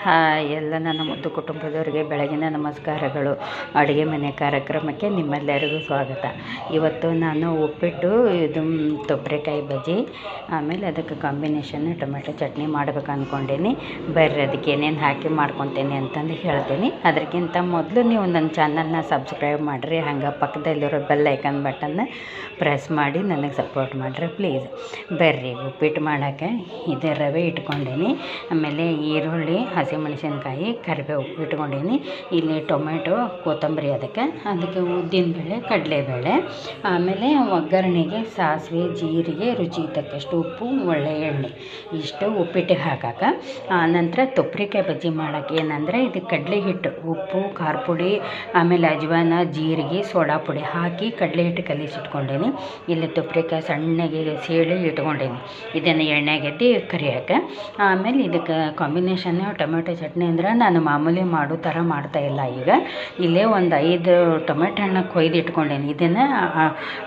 Hi, ಎಲ್ಲ ನನ್ನ ಮುದ್ದು ಕುಟುಂಬದವರಿಗೆ ಬೆಳಗಿನ ನಮಸ್ಕಾರಗಳು. ಅಡುಗೆ ಮನೆ ಕಾರ್ಯಕ್ರಮಕ್ಕೆ ನಿಮ್ಮೆಲ್ಲರಿಗೂ ಸ್ವಾಗತ. ಇವತ್ತು ನಾನು ಉಪ್ಪಿಟ್ಟು, ಇದು ತೊಪ್ರೆಕಾಯಿ ಬಜ್ಜಿ, ಆಮೇಲೆ ಅದಕ್ಕೆ ಕಾಂಬಿನೇಷನ್ ಟೊಮೆಟೊ ಚಟ್ನಿ ಮಾಡ್ಬೇಕು ಅಂದ್ಕೊಂಡೇನಿ ಬರ್ರಿ, ಅದಕ್ಕೆ ಏನೇನು ಹಾಕಿ ಮಾಡ್ಕೊತೀನಿ ಅಂತಂದು ಹೇಳ್ತೀನಿ. ಅದಕ್ಕಿಂತ ಮೊದಲು ನೀವು ನನ್ನ ಚಾನಲ್ನ ಸಬ್ಸ್ಕ್ರೈಬ್ ಮಾಡಿರಿ. ಹಂಗೆ ಪಕ್ಕದಲ್ಲಿರೋ ಬೆಲ್ ಐಕನ್ ಬಟನ್ನ ಪ್ರೆಸ್ ಮಾಡಿ ನನಗೆ ಸಪೋರ್ಟ್ ಮಾಡಿರಿ ಪ್ಲೀಸ್ ಬರ್ರಿ, ಉಪ್ಪಿಟ್ಟು ಮಾಡೋಕ್ಕೆ ಇದೇ ರವೆ ಇಟ್ಕೊಂಡೇನಿ. ಆಮೇಲೆ ಈರುಳ್ಳಿ ಹಸಿಮೆಣಸಿನ್ಕಾಯಿ ಕರಿಬೇವು ಇಟ್ಕೊಂಡೀನಿ. ಇಲ್ಲಿ ಟೊಮೆಟೊ, ಕೊತ್ತಂಬರಿ ಅದಕ್ಕೆ. ಅದಕ್ಕೆ ಉದ್ದಿನಬೇಳೆ ಕಡಲೆಬೇಳೆ ಆಮೇಲೆ ಒಗ್ಗರಣೆಗೆ ಸಾಸಿವೆ, ಜೀರಿಗೆ, ರುಚಿ ತಕ್ಕಷ್ಟು ಉಪ್ಪು, ಒಳ್ಳೆ ಎಣ್ಣೆ. ಇಷ್ಟು ಉಪ್ಪಿಟ್ಟಿಗೆ ಹಾಕಕ್ಕೆ ನಂತರ ತೊಪ್ರಿಕಾಯಿ ಬಜ್ಜಿ ಮಾಡೋಕೆ ಏನಂದರೆ ಇದು ಕಡಲೆ ಹಿಟ್ಟು, ಉಪ್ಪು, ಖಾರ ಪುಡಿ, ಆಮೇಲೆ ಅಜ್ವಾನ, ಜೀರಿಗೆ, ಸೋಡಾ ಪುಡಿ ಹಾಕಿ ಕಡಲೆ ಹಿಟ್ಟು ಕಲಿಸಿಟ್ಕೊಂಡೀನಿ. ಇಲ್ಲಿ ತೊಪ್ರಿಕಾಯಿ ಸಣ್ಣಗೆ ಸೀಳಿ ಇಟ್ಕೊಂಡೀನಿ. ಇದನ್ನು ಎಣ್ಣೆಗೆ ಕರಿಯಕ್ಕೆ. ಕರಿಯೋಕೆ ಆಮೇಲೆ ಇದಕ್ಕೆ ಕಾಂಬಿನೇಷನ್ ಟೊಮೆಟೊ ಚಟ್ನಿ ಅಂದ್ರೆ ನಾನು ಮಾಮೂಲಿ ಮಾಡೋ ಥರ ಮಾಡ್ತಾಯಿಲ್ಲ ಈಗ. ಇಲ್ಲೇ ಒಂದು ಐದು ಟೊಮೆಟೊ ಹಣ್ಣು ಕೊಯ್ದು ಇಟ್ಕೊಂಡೇನಿ. ಇದನ್ನು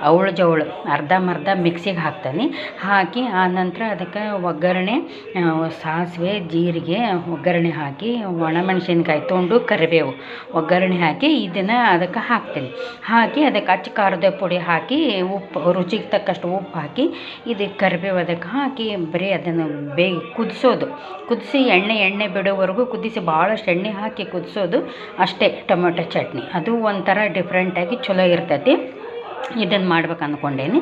ಅವಳು ಜವಳು ಮರ್ಧ ಮಿಕ್ಸಿಗೆ ಹಾಕ್ತೀನಿ. ಹಾಕಿ ಆನಂತರ ಅದಕ್ಕೆ ಒಗ್ಗರಣೆ ಸಾಸಿವೆ, ಜೀರಿಗೆ ಒಗ್ಗರಣೆ ಹಾಕಿ, ಒಣಮೆಣ್ಸಿನ್ಕಾಯಿ ತೊಗೊಂಡು ಕರಿಬೇವು ಒಗ್ಗರಣೆ ಹಾಕಿ ಇದನ್ನು ಅದಕ್ಕೆ ಹಾಕ್ತೀನಿ. ಹಾಕಿ ಅದಕ್ಕೆ ಅಚ್ಚ ಖಾರದ ಪುಡಿ ಹಾಕಿ, ಉಪ್ಪು, ರುಚಿಗೆ ತಕ್ಕಷ್ಟು ಉಪ್ಪು ಹಾಕಿ ಇದಕ್ಕೆ ಕರಿಬೇವು ಅದಕ್ಕೆ ಹಾಕಿ ಬರೀ ಅದನ್ನು ಬೇಗ ಕುದಿಸೋದು. ಕುದಿಸಿ ಎಣ್ಣೆ ಎಣ್ಣೆ ಬಿಡೋವರೆಗೂ ಕುದಿಸಿ ಭಾಳಷ್ಟು ಎಣ್ಣೆ ಹಾಕಿ ಕುದಿಸೋದು ಅಷ್ಟೇ ಟೊಮೆಟೊ ಚಟ್ನಿ. ಅದು ಒಂಥರ ಡಿಫ್ರೆಂಟಾಗಿ ಚಲೋ ಇರ್ತೈತಿ. ಇದನ್ನು ಮಾಡ್ಬೇಕು ಅಂದ್ಕೊಂಡೇನಿ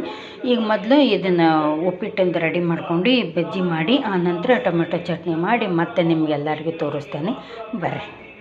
ಈಗ ಮೊದಲು ಇದನ್ನು ಉಪ್ಪಿಟ್ಟಿಂದು ರೆಡಿ ಮಾಡ್ಕೊಂಡು ಬಜ್ಜಿ ಮಾಡಿ ಆನಂತರ ಟೊಮೆಟೊ ಚಟ್ನಿ ಮಾಡಿ ಮತ್ತೆ ನಿಮಗೆಲ್ಲರಿಗೂ ತೋರಿಸ್ತೇನೆ. ಬರ್ರಿ.